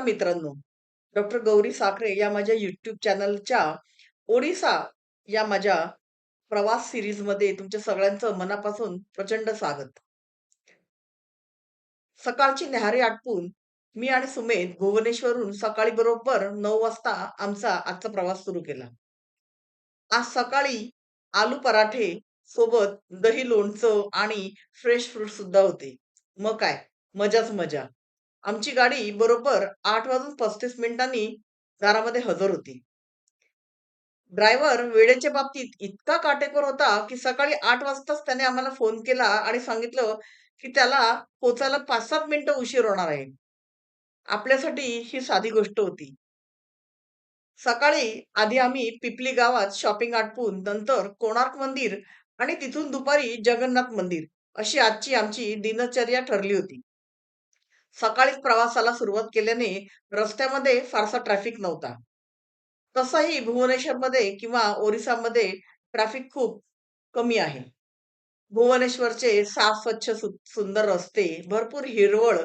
नमस्कार मित्रांनो. डॉक्टर गौरी साखरे या माझ्या युट्यूब चॅनलच्या ओडिसा या माझ्या प्रवास सिरीजमध्ये तुमच्या सगळ्यांचं मनापासून प्रचंड स्वागत. सकाळची न्याहारी आटपून मी आणि सुमेध भुवनेश्वरून सकाळी बरोबर नऊ वाजता आमचा आजचा प्रवास सुरू केला. आज सकाळी आलू पराठे सोबत दही, लोणचं आणि फ्रेश फ्रूट सुद्धा होते. मग काय मजाच मजा. आमची गाडी बरोबर आठ वाजून 35 मिनिटांनी दारामध्ये हजर होती. ड्रायव्हर वेळेच्या बाबतीत इतका काटेकोर होता, की सकाळी आठ वाजताच त्याने आम्हाला फोन केला आणि सांगितलं, की त्याला पोचायला पाच सात मिनिटं उशीर होणार आहे. आपल्यासाठी ही साधी गोष्ट होती. सकाळी आधी आम्ही पिपली गावात शॉपिंग आटपून नंतर कोणार्क मंदिर आणि तिथून दुपारी जगन्नाथ मंदिर अशी आजची आमची दिनचर्या ठरली होती. सकाळीच प्रवासाला सुरुवात केल्याने रस्त्यामध्ये फारसा ट्रॅफिक नव्हता. तसंही भुवनेश्वरमध्ये किंवा ओरिसामध्ये ट्रॅफिक खूप कमी आहे. भुवनेश्वरचे साफ, स्वच्छ, सु सुंदर रस्ते, भरपूर हिरवळ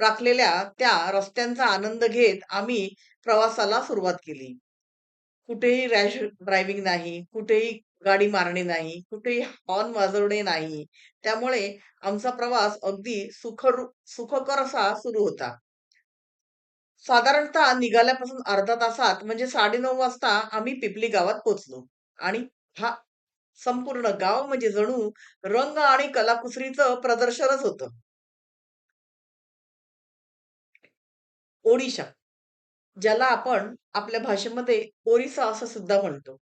राखलेल्या त्या रस्त्यांचा आनंद घेत आम्ही प्रवासाला सुरुवात केली. कुठेही रॅश ड्रायव्हिंग नाही, कुठेही गाडी मारणे नाही, कुठेही हॉर्न वाजवणे नाही. त्यामुळे आमचा प्रवास अगदी सुखरू सुखकर असा सुरू होता. साधारणतः निघाल्यापासून अर्धा तासात म्हणजे 9:30 वाजता आम्ही पिपली गावात पोहोचलो आणि हा संपूर्ण गाव म्हणजे जणू रंग आणि कलाकुसरीचं प्रदर्शनच होतं. ओडिशा, ज्याला आपण आपल्या भाषेमध्ये ओरिसा असं सुद्धा म्हणतो.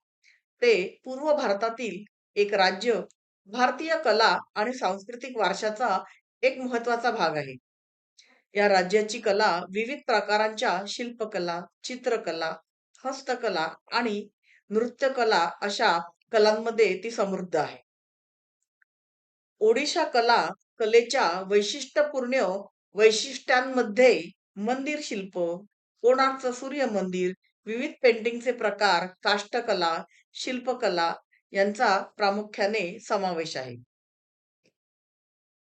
ते पूर्व भारतातील एक राज्य, भारतीय कला आणि सांस्कृतिक वारशाचा एक महत्त्वाचा भाग आहे. या राज्याची कला विविध प्रकारांच्या शिल्पकला, चित्रकला, हस्तकला आणि नृत्यकला अशा कलांमध्ये ती समृद्ध आहे. ओडिशा कला कलेच्या वैशिष्ट्यपूर्ण वैशिष्ट्यांमध्ये मंदिर शिल्प, कोणार्कचं सूर्य मंदिर, विविध पेंटिंगचे प्रकार, काष्ठकला, शिल्पकला यांचा प्रामुख्याने समावेश आहे.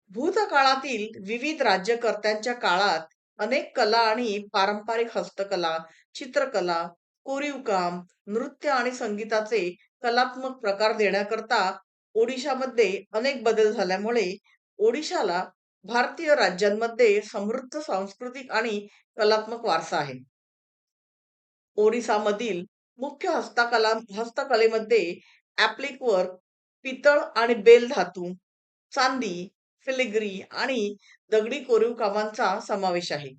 भूतकाळातील विविध राज्यकर्त्यांच्या काळात अनेक कला आणि पारंपरिक हस्तकला, चित्रकला, कोरीव काम, नृत्य आणि संगीताचे कलात्मक प्रकार देण्याकरता ओडिशामध्ये अनेक बदल झाल्यामुळे ओडिशाला भारतीय राज्यांमध्ये समृद्ध सांस्कृतिक आणि कलात्मक वारसा आहे. ओडिसामधील मुख्य हस्तकला हस्तकलेमध्ये ऍप्लिक वर्क, पितळ आणि बेल धातू, चांदी, फिलिग्री आणि दगडी कोरीव कामांचा समावेश आहे.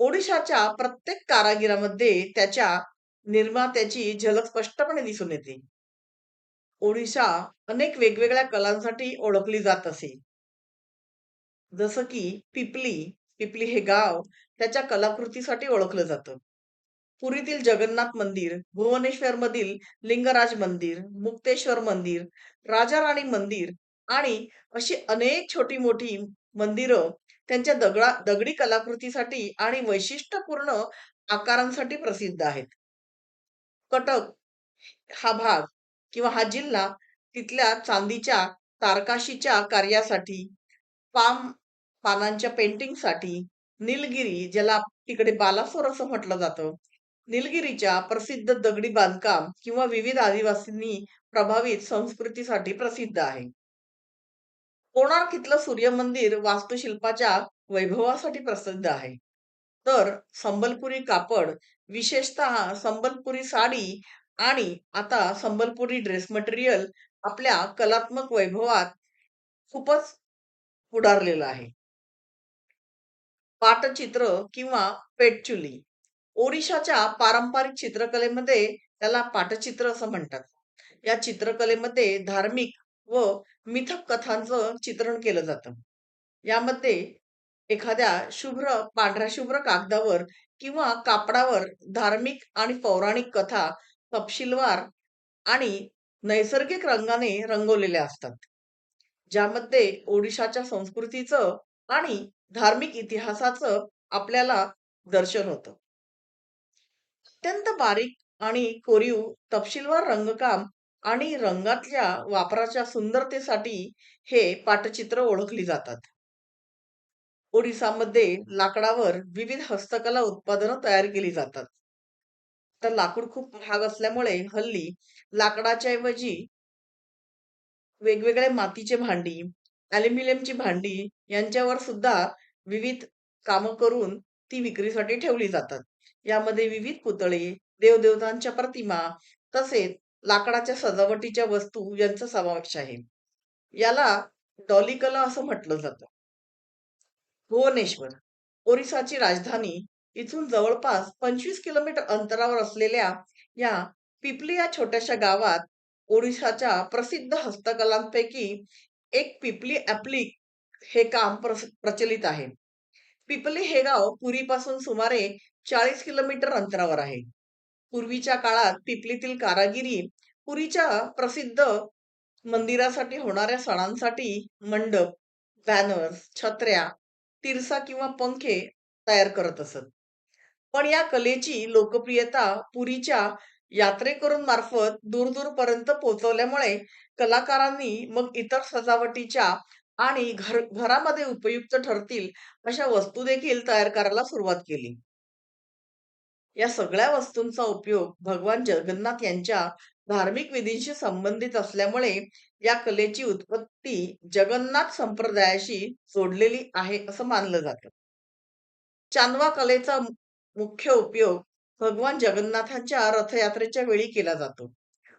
ओडिशाच्या प्रत्येक कारागिरामध्ये त्याच्या निर्मात्याची झलक स्पष्टपणे दिसून येते. ओडिशा अनेक वेगवेगळ्या कलांसाठी ओळखली जात असे. जसं की पिपली, पिपली हे गाव त्याच्या कलाकृतीसाठी ओळखलं जातं. पुरीतील जगन्नाथ मंदिर, भुवनेश्वर मधील लिंगराज मंदिर, मुक्तेश्वर मंदिर, राजा-राणी मंदिर आणि अशी अनेक छोटी-मोठी मंदिरं त्यांच्या दगडा दगडी कलाकृतीसाठी आणि वैशिष्ट्यपूर्ण आकारांसाठी प्रसिद्ध आहेत. कटक हा भाग किंवा हा जिल्हा तिथल्या चांदीच्या तारकाशीच्या कार्यासाठी, पाम पानांच्या पेंटिंगसाठी, निलगिरी ज्याला तिकडे बालासोर असं म्हटलं जातं, निलगिरीच्या प्रसिद्ध दगडी बांधकाम किंवा विविध आदिवासींनी प्रभावित संस्कृतीसाठी प्रसिद्ध आहे. कोणार्क इथलं सूर्य मंदिर वास्तुशिल्पाच्या वैभवासाठी प्रसिद्ध आहे. तर संबलपुरी कापड, विशेषतः संबलपुरी साडी आणि आता संबलपुरी ड्रेस मटेरियल आपल्या कलात्मक वैभवात खूपच पुढारलेलं आहे. पाटचित्र किंवा पेटचुली ओडिशाच्या पारंपरिक चित्रकलेमध्ये त्याला पाटचित्र असं म्हणतात. या चित्रकलेमध्ये धार्मिक व मिथक कथांचं चित्रण केलं जातं. यामध्ये एखाद्या शुभ्र पांढऱ्या शुभ्र कागदावर किंवा कापडावर धार्मिक आणि पौराणिक कथा तपशीलवार आणि नैसर्गिक रंगाने रंगवलेल्या असतात. ज्यामध्ये ओडिशाच्या संस्कृतीचं आणि धार्मिक इतिहासाचं आपल्याला दर्शन होतं. अत्यंत बारीक आणि कोरीव तपशीलवार रंगकाम आणि रंगातल्या वापराच्या सुंदरतेसाठी हे पाटचित्र ओळखली जातात. ओडिसामध्ये लाकडावर विविध हस्तकला उत्पादनं तयार केली जातात. तर लाकूड खूप महाग असल्यामुळे हल्ली लाकडाच्या ऐवजी वेगवेगळ्या मातीचे भांडी, ॲल्युमिनियमची भांडी यांच्यावर सुद्धा विविध कामं करून ती विक्रीसाठी ठेवली जातात. यामध्ये विविध पुतळे, देवदेवतांच्या प्रतिमा तसेच लाकडाच्या सजावटीच्या वस्तू यांचा समावेश आहे. याला डॉली कला असं म्हटलं जातं. भुवनेश्वर, ओरिसाची राजधानी इथून जवळपास 25 किलोमीटर अंतरावर असलेल्या या पिपली या छोट्याशा गावात ओडिशाच्या प्रसिद्ध हस्तकलांपैकी एक पिपली ऍप्लिक हे काम प्रचलित आहे. पिपली हे गाव पुरीपासून सुमारे 40 किलोमीटर अंतरावर आहे. पूर्वीच्या काळात पिपलीतील कारागिरी पुरीच्या प्रसिद्ध मंदिरासाठी होणाऱ्या सणांसाठी मंडप, बॅनर्स, छत्र्या, तिरसा किंवा पंखे तयार करत असत. पण या कलेची लोकप्रियता पुरीच्या यात्रेकरूंमार्फत दूर-दूरपर्यंत पोहोचवल्यामुळे कलाकारांनी मग इतर सजावटीच्या आणि घर घरामध्ये उपयुक्त ठरतील अशा वस्तू देखील तयार करायला सुरुवात केली. या सगळ्या वस्तूंचा उपयोग भगवान जगन्नाथ यांच्या धार्मिक विधींशी संबंधित असल्यामुळे या कलेची उत्पत्ती जगन्नाथ संप्रदायाशी जोडलेली आहे असं मानलं जातं. चांदवा कलेचा मुख्य उपयोग भगवान जगन्नाथांच्या रथयात्रेच्या वेळी केला जातो.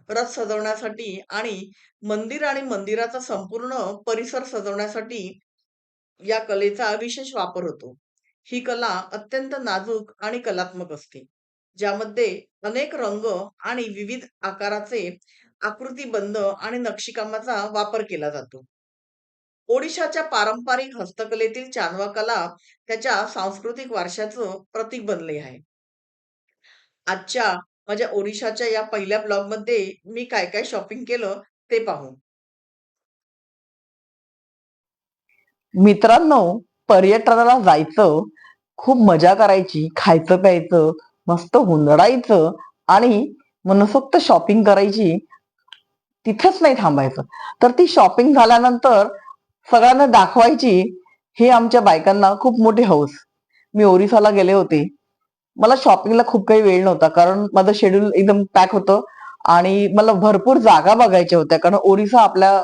रथ सजवण्यासाठी आणि मंदिर आणि मंदिराचा संपूर्ण परिसर सजवण्यासाठी या कलेचा विशेष वापर होतो. ही कला अत्यंत नाजूक आणि कलात्मक असते. ज्यामध्ये अनेक रंग आणि विविध आकाराचे आकृतिबंध आणि नक्षीकामाचा वापर केला जातो. ओडिशाच्या पारंपरिक हस्तकलेतील चांदवा कला त्याच्या सांस्कृतिक वारशाचं प्रतीक बनले आहे. आजच्या माझ्या ओडिशाच्या या पहिल्या ब्लॉगमध्ये मी काय-काय शॉपिंग केलं ते पाहू. मित्रांनो, पर्यटनाला जायचं, खूप मजा करायची, खायचं-प्यायचं, मस्त हुंदडायचं आणि मनसोक्त शॉपिंग करायची. तिथेच नाही थांबायचं. तर ती शॉपिंग झाल्यानंतर सगळ्यांना दाखवायची, हे आमच्या बायकांना खूप मोठी हौस. मी ओरिसाला गेले होते. मला शॉपिंगला खूप काही वेळ नव्हता कारण माझं शेड्यूल एकदम पॅक होतं आणि मला भरपूर जागा बघायच्या होत्या. कारण ओरिसा आपल्या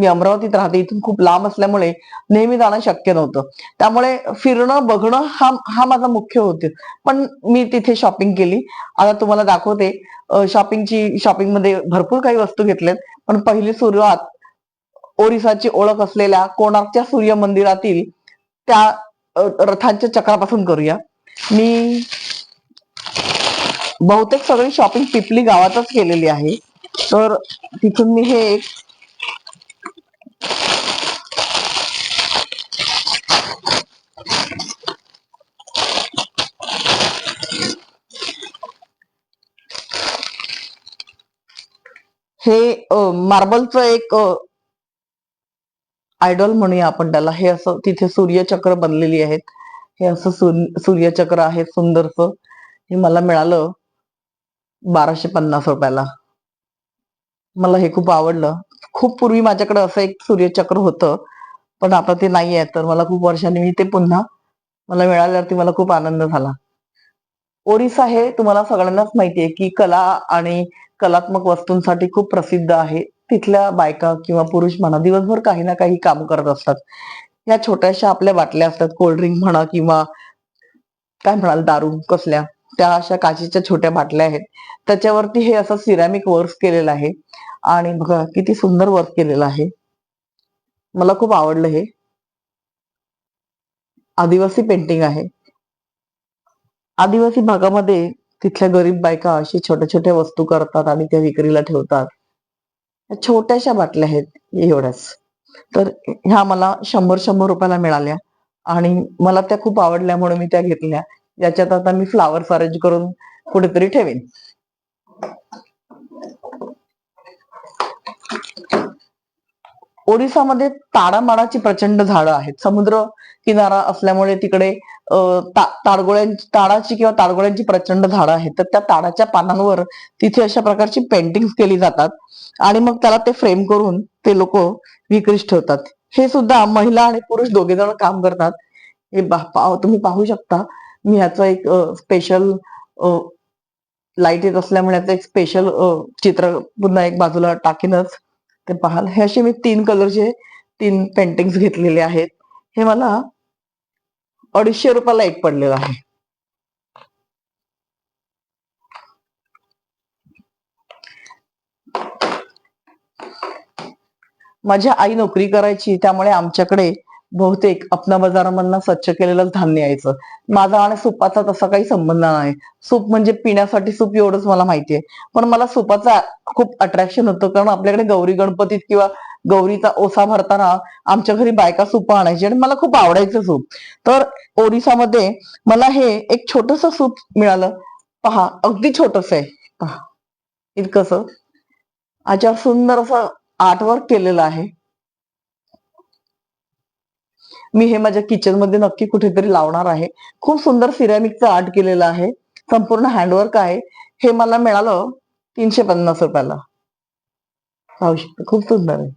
मी अमरावतीत राहते. इथून खूप लांब असल्यामुळे नेहमी जाणं शक्य नव्हतं. त्यामुळे फिरणं, बघणं हा हा माझा मुख्य होते. पण मी तिथे शॉपिंग केली. आता तुम्हाला दाखवते शॉपिंगची शॉपिंगमध्ये भरपूर काही वस्तू घेतल्यात. पण पहिली सुरुवात ओरिसाची ओळख असलेल्या कोणार्कच्या सूर्य मंदिरातील त्या रथांच्या चक्रापासून करूया. मी बहुतेक सगळी शॉपिंग पिपली गावातच केलेली आहे. तर तिथून मी हे एक हे मार्बलचं एक आयडॉल म्हणूया आपण त्याला. हे असं तिथे सूर्यचक्र बनलेली आहेत. हे असं सूर्यचक्र आहे सुंदरसं. हे मला मिळालं 1250 रुपयाला. मला हे खूप आवडलं. खूप पूर्वी माझ्याकडे असं एक सूर्यचक्र होतं. पण आता ते नाहीये. तर मला खूप वर्षांनी मी ते पुन्हा मला मिळाल्यावरती मला खूप आनंद झाला. ओरिसा हे तुम्हाला सगळ्यांनाच माहिती आहे, की कला आणि कलात्मक वस्तूंसाठी खूप प्रसिद्ध आहे. तिथल्या बायका किंवा पुरुष म्हणा दिवसभर काही ना काही काम करत असतात. या छोट्याशा आपल्या बाटल्या असतात कोल्ड ड्रिंक म्हणा किंवा काय म्हणाल दारू कसल्या त्या अशा काचेच्या छोट्या बाटल्या आहेत. त्याच्यावरती हे असं सिरॅमिक वर्क केलेलं आहे आणि बघा किती सुंदर वर्क केलेलं आहे. मला खूप आवडलं हे. आदिवासी पेंटिंग आहे. आदिवासी भागामध्ये तिथल्या गरीब बायका अशी छोट्या छोट्या वस्तू करतात आणि त्या विक्रीला ठेवतात. छोट्याशा बाटल्या आहेत एवढ्याच. तर ह्या मला शंभर शंभर रुपयाला मिळाल्या आणि मला त्या खूप आवडल्या म्हणून मी त्या घेतल्या. याच्यात आता मी फ्लावर अरेंज करून कुठेतरी ठेवेन. ओडिसामध्ये ताडामाडाची प्रचंड झाडं आहेत. समुद्र किनारा असल्यामुळे तिकडे ताडगोळ्यांची ताडाची किंवा ताडगोळ्यांची प्रचंड झाडं आहेत. तर त्या ताडाच्या पानांवर तिथे अशा प्रकारची पेंटिंग केली जातात आणि मग त्याला ते फ्रेम करून ते लोक विक्रीस ठेवतात. हे सुद्धा महिला आणि पुरुष दोघे जण काम करतात. हे पाव- तुम्ही पाहू शकता. मी ह्याचं एक स्पेशल लाइट येत असल्यामुळे याचं एक स्पेशल चित्र पुन्हा एक बाजूला टाकीनच ते पाहाल. हे असे मी तीन कलरचे तीन पेंटिंग्स घेतलेले आहेत. हे मला अडीचशे रुपयाला एक पडलेलं आहे. माझी आई नोकरी करायची त्यामुळे आमच्याकडे बहुतेक अपना बाजारामधनं स्वच्छ केलेलं धान्य यायचं. माझा आणि सुपाचा तसा काही संबंध नाही. सूप म्हणजे पिण्यासाठी सूप एवढंच मला माहितीये पण मला सुपाचा खूप अट्रॅक्शन होतं. कारण आपल्याकडे गौरी गणपतीत किंवा गौरीचा ओसा भरताना आमच्या घरी बायका सूप आणायची आणि मला खूप आवडायचं सूप. तर ओरिसामध्ये मला हे एक छोटस सूप मिळालं. पहा अगदी छोटस आहे. पहा इतकंस. याच्यावर सुंदर असं आर्टवर्क केलेलं आहे. मी हे माझ्या किचनमध्ये नक्की कुठेतरी लावणार आहे. खूप सुंदर सिरॅमिकचं आर्ट केलेलं आहे. संपूर्ण हँडवर्क आहे. हे मला मिळालं तीनशे पन्नास रुपयाला. पाहू खूप सुंदर आहे.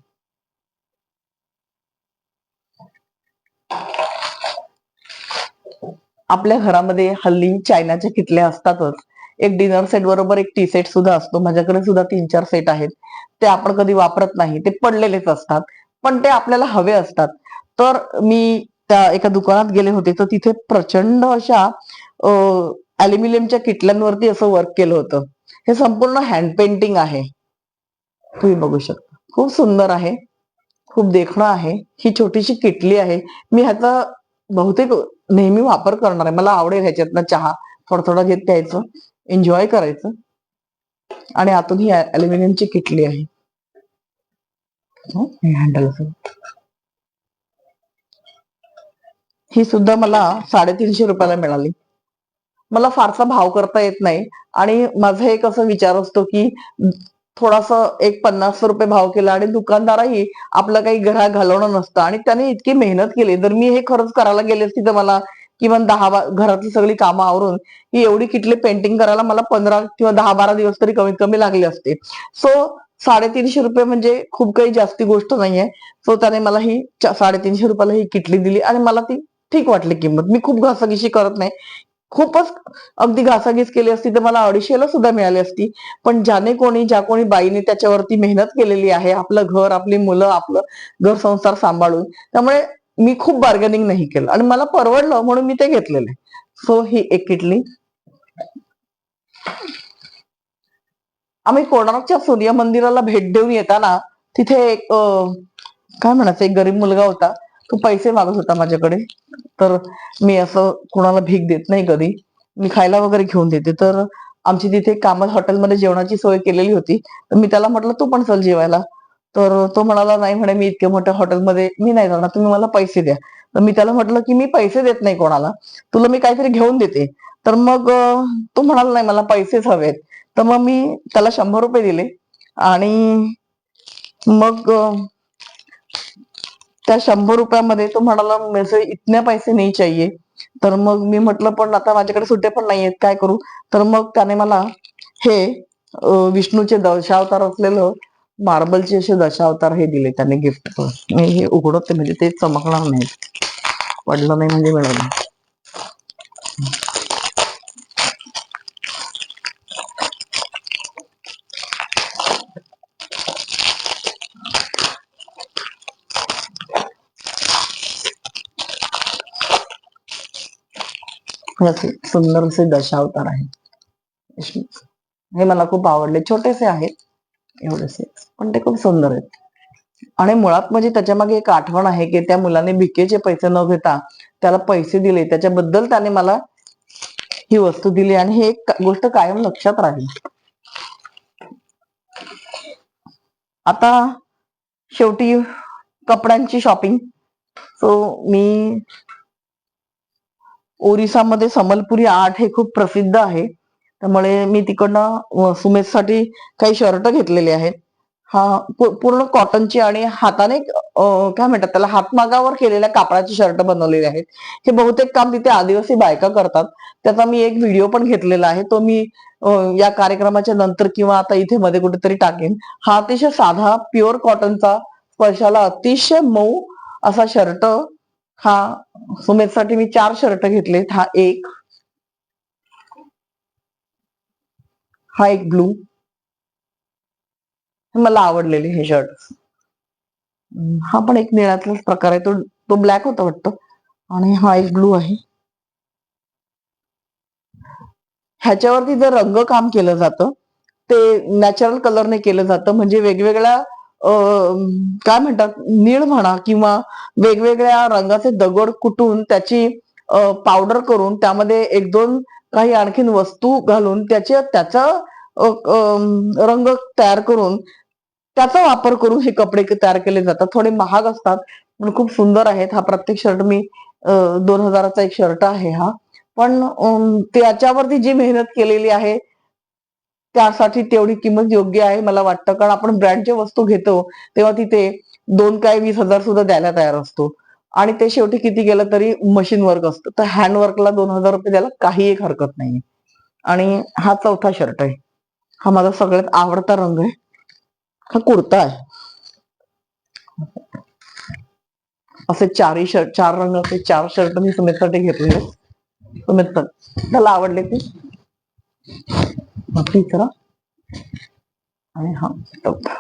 आपल्या घरामध्ये हल्ली चायनाच्या किटल्या असतातच. एक डिनर सेट बरोबर एक टी सेट सुद्धा असतो. माझ्याकडे सुद्धा तीन चार सेट आहेत. ते आपण कधी वापरत नाही. ते पडलेलेच असतात. पण ते आपल्याला हवे असतात. तर मी त्या एका दुकानात गेले होते. तर तिथे प्रचंड अशा अॅल्युमिनियमच्या किटल्यांवरती असं वर्क केलं होतं. हे संपूर्ण हँड पेंटिंग आहे. तुम्ही बघू शकता. खूप सुंदर आहे. खूप देखणं आहे. ही छोटीशी किटली आहे. मी ह्याचा बहुतेक नेहमी वापर करणार आहे. मला आवडेल ह्याच्यातनं चहा. थोडं थोडं घेत प्यायचं. एन्जॉय करायचं. आणि आतून ही अॅल्युमिनियमची किटली आहे. हँडल ही सुद्धा मला साडेतीनशे रुपयाला मिळाली. मला फारसा भाव करता येत नाही. आणि माझा एक असा विचार असतो की थोडासा एक पन्नास रुपये भाव केला आणि दुकानदारही आपलं काही घरा घालवणं नसतं. आणि त्याने इतकी मेहनत केली. जर मी हे खरंच करायला गेले असते तर मला किमान दहा घरातली सगळी कामं आवरून ही एवढी किटली पेंटिंग करायला मला पंधरा किंवा दहा बारा दिवस तरी कमीत कमी लागले असते. सो साडेतीनशे रुपये म्हणजे खूप काही जास्ती गोष्ट नाहीये. सो त्याने मला ही साडेतीनशे रुपयाला ही किटली दिली आणि मला ती ठीक वाटली किंमत. मी खूप घासाघिशी करत नाही. खूपच अगदी घासाघीस केली असती तर मला अडीचशेला सुद्धा मिळाली असती. पण ज्याने कोणी ज्या कोणी बाईने त्याच्यावरती मेहनत केलेली आहे आपलं घर आपली मुलं आपलं घर संसार सांभाळून. त्यामुळे मी खूप बार्गेनिंग नाही केलं. आणि मला परवडलं म्हणून मी ते घेतलेले सो ही एक किटली आम्ही कोणार्कच्या सूर्य मंदिराला भेट देऊन येताना तिथे एक काय म्हणायचं? एक गरीब मुलगा होता. तो पैसे मागत होता माझ्याकडे. तर मी असं कोणाला भीक देत नाही कधी. मी खायला वगैरे घेऊन देते. तर आमची तिथे कामत हॉटेलमध्ये जेवणाची सोय केलेली होती. तर मी त्याला म्हटलं तू पण चल जेवायला. तर तो म्हणाला नाही म्हणे मी इतक्या मोठ्या हॉटेलमध्ये मी नाही जाणार. तुम्ही मला पैसे द्या. तर मी त्याला म्हटलं की मी पैसे देत नाही कोणाला. तुला मी काहीतरी घेऊन देते. तर मग तो म्हणाला नाही मला पैसेच हवेत. तर मग मी त्याला शंभर रुपये दिले. आणि मग त्या शंभर रुपयामध्ये तो म्हणाला मेसे इतने पैसे नाही चाहिए. तर मग मी म्हटलं पण आता माझ्याकडे सुट्टे पण नाहीयेत काय करू? तर मग त्याने मला हे विष्णूचे दशावतार असलेलं मार्बलचे असे दशावतार हे दिले त्याने गिफ्ट मी हे उघडत म्हणजे ते चमकणार नाही पडलं नाही म्हणजे मिळालं. सुंदर असे दशावतार आहेत. हे मला खूप आवडले. छोटेसे आहेत एवढेसे. पण ते खूप सुंदर आहेत. आणि मुळात म्हणजे त्याच्यामागे एक आठवण आहे की त्या मुलाने भिकेचे पैसे न घेता त्याला पैसे दिले. त्याच्याबद्दल त्याने मला ही वस्तू दिली आणि हे एक गोष्ट कायम लक्षात राहील. आता शेवटी कपड्यांची शॉपिंग सो मी ओरिसामध्ये समलपुरी आर्ट हे खूप प्रसिद्ध आहे. त्यामुळे मी तिकडनं सुमेधसाठी काही शर्ट घेतलेले आहेत. हा पूर्ण कॉटनची आणि हाताने काय म्हणतात त्याला हातमागावर केलेल्या कापडाचे शर्ट बनवलेले आहेत. हे बहुतेक काम तिथे आदिवासी बायका करतात. त्याचा मी एक व्हिडिओ पण घेतलेला आहे. तो मी या कार्यक्रमाच्या नंतर किंवा आता इथे मध्ये कुठेतरी टाकेन. हा अतिशय साधा प्युअर कॉटनचा स्पर्शाला अतिशय मऊ असा शर्ट हा सुमेधसाठी मी चार शर्ट घेतलेत. हा एक. हा एक ब्लू. मला आवडलेले हे शर्ट. हा पण एक निळ्यातलाच प्रकार आहे. तो तो ब्लॅक होता वाटतं. आणि हा एक ब्लू आहे. ह्याच्यावरती जर रंग काम केलं जातं ते नॅचरल कलरने केलं जातं. म्हणजे वेगवेगळ्या काय म्हणतात? नीळ म्हणा किंवा वेगवेगळ्या रंगाचे दगड कुटून त्याची पावडर करून त्यामध्ये एक दोन काही आणखीन वस्तू घालून त्याचे त्याचा रंग तयार करून त्याचा वापर करून हे कपडे तयार केले जातात. थोडे महाग असतात पण खूप सुंदर आहेत. हा प्रत्येक शर्ट मी दोन हजाराचा एक शर्ट आहे हा. पण त्याच्यावरती जी मेहनत केलेली आहे त्यासाठी तेवढी किंमत योग्य आहे मला वाटतं. कारण आपण ब्रँडच्या वस्तू घेतो तेव्हा तिथे दोन काय वीस हजार सुद्धा द्यायला तयार असतो. आणि ते शेवटी किती गेलं तरी मशीन वर्क असतं. तर हँडवर्कला दोन हजार रुपये द्यायला काही एक हरकत नाही आणि हा चौथा शर्ट आहे. हा माझा सगळ्यात आवडता रंग आहे. हा कुर्ता आहे. असे चारही शर्ट चार रंग असे चार शर्ट मी सुमितसाठी घेतलेले सुमित त्याला आवडले ते मग आणि हा चौथा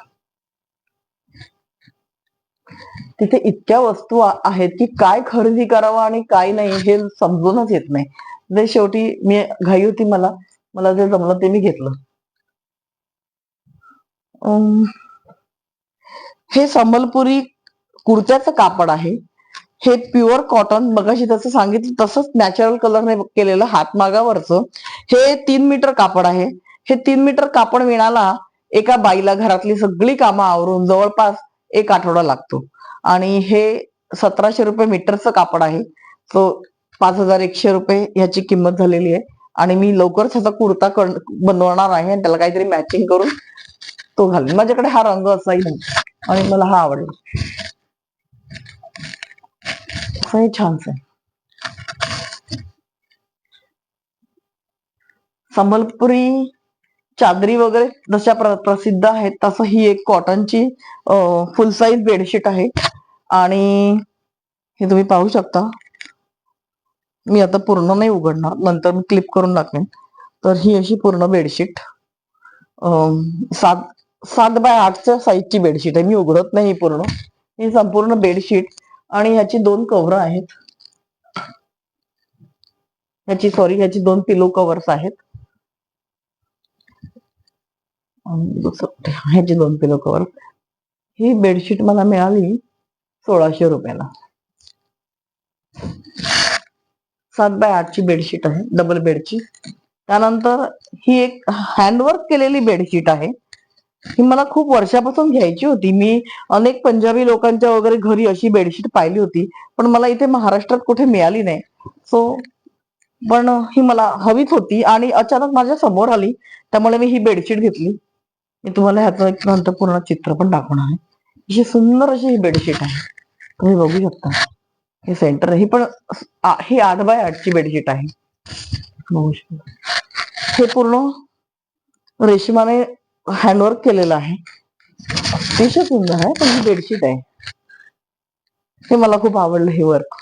तिथे इतक्या वस्तू आहेत की काय खरेदी करावं आणि काय नाही हे समजूनच येत नाही. जे शेवटी मी घाई होती मला मला जे जमलं ते मी घेतलं. हे संबलपुरी कुर्त्याचं कापड आहे. हे प्युअर कॉटन मगाशी तसं सांगितलं तसंच नॅचरल कलरने केलेलं हातमागावरचं. हे तीन मीटर कापड आहे. हे तीन मीटर कापड विणाला एका बाईला घरातली सगळी कामं आवरून जवळपास एक आठवडा लागतो. आणि हे सतराशे रुपये मीटरचं कापड आहे. तो पाच हजार एकशे रुपये ह्याची किंमत झालेली आहे. आणि मी लवकरच ह्याचा कुर्ता बनवणार आहे आणि त्याला काहीतरी मॅचिंग करून तो घालेन माझ्याकडे हा रंग असाही नाही आणि मला हा आवडला. हे छानच आहे. संबलपुरी चादरी वगैरे जशा प्रसिद्ध आहेत तसं ही एक कॉटनची फुल साईज बेडशीट आहे. आणि हे तुम्ही पाहू शकता. मी आता पूर्ण नाही उघडणार. नंतर मी क्लिप करून टाकेन तर ही अशी पूर्ण बेडशीट सात सात बाय आठच्या साईजची बेडशीट आहे. मी उघडत नाही पूर्ण. ही संपूर्ण बेडशीट आणि ह्याची दोन कव्हर आहेत. ह्याची सॉरी ह्याची दोन पिलो कव्हर्स आहेत आणि दुसरं कुठे? ह्याची दोन पिलो कवर. ही बेडशीट मला मिळाली सोळाशे रुपयाला. सात बाय आठची बेडशीट आहे डबल बेडची त्यानंतर ही एक हँडवर्क केलेली बेडशीट आहे. ही मला खूप वर्षापासून घ्यायची होती. मी अनेक पंजाबी लोकांच्या वगैरे घरी अशी बेडशीट पाहिली होती पण मला इथे महाराष्ट्रात कुठे मिळाली नाही. सो पण ही मला हवीच होती आणि अचानक माझ्यासमोर आली त्यामुळे मी ही बेडशीट घेतली. मी तुम्हाला ह्याचं एक नंतर पूर्ण चित्र पण दाखवणार आहे. अशी सुंदर अशी ही बेडशीट आहे. तुम्ही बघू शकता. हे सेंटर ही पण ही आठ बाय आठची बेडशीट आहे. बघू शकता. हे पूर्ण रेशमाने हँडवर्क केलेलं आहे. अतिशय सुंदर आहे पण ही बेडशीट आहे. हे मला खूप आवडलं हे वर्क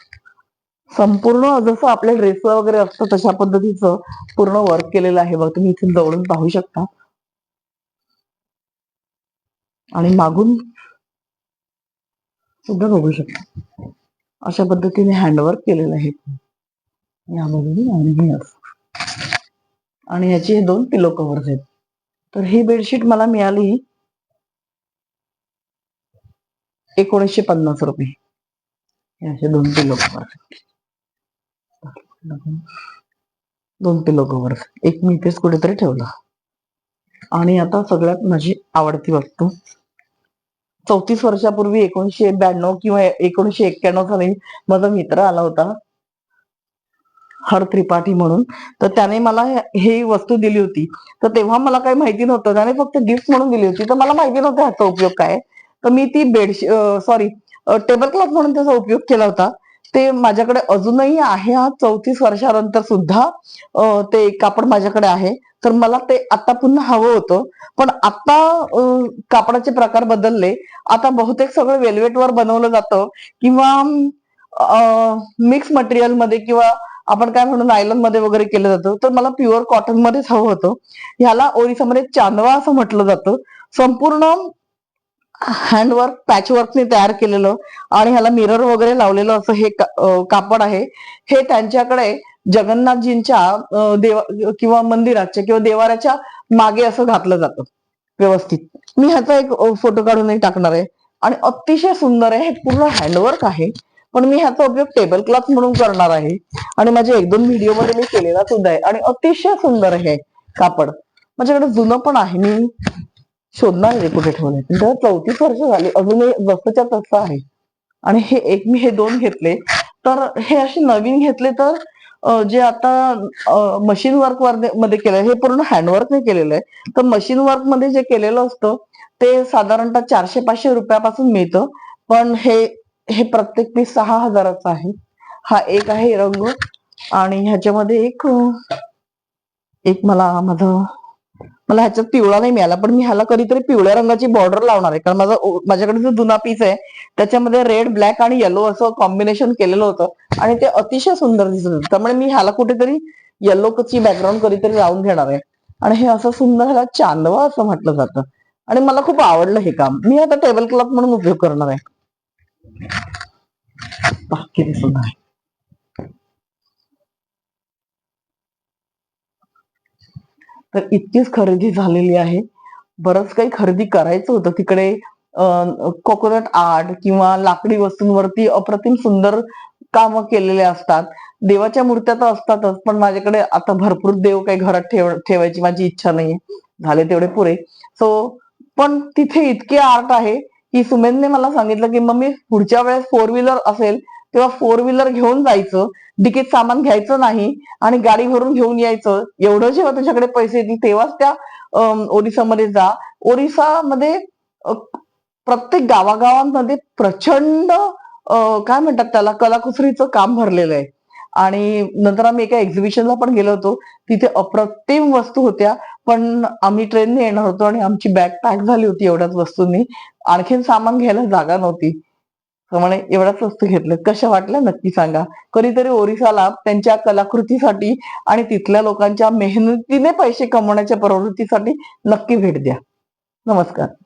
संपूर्ण जसं आपल्या ड्रेस वगैरे असतं तशा पद्धतीचं पूर्ण वर्क केलेलं आहे. बघ तुम्ही इथे जवळून पाहू शकता. आणि मागून सुद्धा बघू शकता. अशा पद्धतीने हँडवर्क केलेलं आहे. या बाजूने आणि हे असं. आणि ह्याचे हे दोन पिलो कव्हर्स आहेत. तर ही बेडशीट मला मिळाली एकोणीसशे पन्नास रुपये. असे दोन पिलो कव्हर दोन पिलो कव्हर एक मी इथेच कुठेतरी ठेवला. आणि आता सगळ्यात माझी आवडती वस्तू चौतीस वर्षापूर्वी एकोणीशे ब्याण्णव किंवा एकोणीशे एक्क्याण्णव साली माझा मित्र आला होता. हर त्रिपाठी म्हणून. तर त्याने मला हे- ही वस्तू दिली होती. तर तेव्हा मला काही माहिती नव्हतं. त्याने फक्त गिफ्ट म्हणून दिली होती. तर मला माहिती नव्हतं ह्याचा उपयोग काय. तर मी ती बेडशी सॉरी टेबल क्लॉथ म्हणून त्याचा उपयोग केला होता. ते माझ्याकडे अजूनही आहे हा चौतीस वर्षानंतर सुद्धा ते कापड माझ्याकडे आहे. तर मला ते आता पुन्हा हवं होतं. पण आता कापडाचे प्रकार बदलले. आता बहुतेक सगळं वेल्वेटवर बनवलं जातं किंवा मिक्स मटेरियलमध्ये किंवा आपण काय म्हणू नायलॉनमध्ये वगैरे केलं जातं. तर मला प्युअर कॉटन मध्येच हवं होतं. ह्याला ओरिसामध्ये चांदवा असं म्हटलं जातं. संपूर्ण हँडवर्क पॅचवर्कने तयार केलेलं आणि ह्याला मिरर वगैरे लावलेलं असं हे कापड आहे. हे त्यांच्याकडे जगन्नाथजींच्या देवा किंवा मंदिराच्या किंवा देवाऱ्याच्या मागे असं घातलं जातं व्यवस्थित. मी ह्याचा एक फोटो काढूनही टाकणार आहे. आणि अतिशय सुंदर आहे. हे पूर्ण हँडवर्क आहे. पण मी ह्याचा उपयोग टेबल क्लॉथ म्हणून करणार आहे. आणि माझ्या एक दोन व्हिडिओमध्ये मी केलेला सुद्धा आहे. आणि अतिशय सुंदर आहे कापड. माझ्याकडे जुनं पण आहे. मी शोधणार आहे कुठे ठेवले तर चौतीस वर्ष झाली अजूनही जसंच्या तसं आहे. आणि हे एक मी हे दोन घेतले. तर हे असे नवीन घेतले तर जे आता मशीन वर्कमध्ये केलं हे पूर्ण हँडवर्कने केलेलं आहे. तर मशीन वर्कमध्ये जे केलेलं असतं ते साधारणतः चारशे पाचशे रुपयापासून मिळतं. पण हे हे प्रत्येक पीस सहा हजाराचा आहे. हा एक आहे रंग. आणि ह्याच्यामध्ये एक एक मला माझं मला ह्याच्यात पिवळा नाही मिळाला पण मी ह्याला कधीतरी पिवळ्या रंगाची बॉर्डर लावणार आहे. कारण माझा माझ्याकडे जो जुना पीस आहे त्याच्यामध्ये रेड ब्लॅक आणि येलो असं कॉम्बिनेशन केलेलं होतं आणि ते अतिशय सुंदर दिसत होतं. त्यामुळे मी ह्याला कुठेतरी येल्लोची बॅकग्राऊंड कधीतरी लावून घेणार आहे. आणि हे असं सुंदर ह्याला चांदवा असं म्हटलं जातं. आणि मला खूप आवडलं हे काम. मी आता टेबल क्लॉथ म्हणून उपयोग करणार आहे. बाकी सुद्धा सुंदर आहे तर इतकीच खरेदी झालेली आहे. बरंच काही खरेदी करायचं होतं. तिकडे कोकोनट आर्ट किंवा लाकडी वस्तूंवरती अप्रतिम सुंदर काम केलेले असतात. देवाच्या मूर्त्या तर असतातच पण माझ्याकडे आता भरपूर देव काही घरात ठेव ठेवायची माझी इच्छा नाहीये. झाले तेवढे पुरे. सो पण तिथे इतके आर्ट आहे की सुमेनने मला सांगितलं की मग मी पुढच्या वेळेस फोर व्हीलर असेल तेव्हा फोर व्हीलर घेऊन जायचं डिकीत सामान घ्यायचं नाही आणि गाडी भरून घेऊन यायचं एवढं जेव्हा तुझ्याकडे पैसे येतील तेव्हाच त्या ओरिसामध्ये जा. ओरिसामध्ये प्रत्येक गावागावांमध्ये प्रचंड काय म्हणतात त्याला कलाकुसरीचं काम भरलेलं आहे. आणि नंतर आम्ही एका एक्झिबिशनला पण गेलो होतो. तिथे अप्रतिम वस्तू होत्या. पण आम्ही ट्रेनने येणार होतो आणि आमची बॅग पॅक झाली होती एवढ्याच वस्तूंनी. आणखीन सामान घ्यायला जागा नव्हती. म्हणे एवढा स्वस्त घेतलं. कशा वाटल्या? नक्की सांगा. कधीतरी ओरिसाला त्यांच्या कलाकृतीसाठी आणि तिथल्या लोकांच्या मेहनतीने पैसे कमवण्याच्या प्रवृत्तीसाठी नक्की भेट द्या. नमस्कार.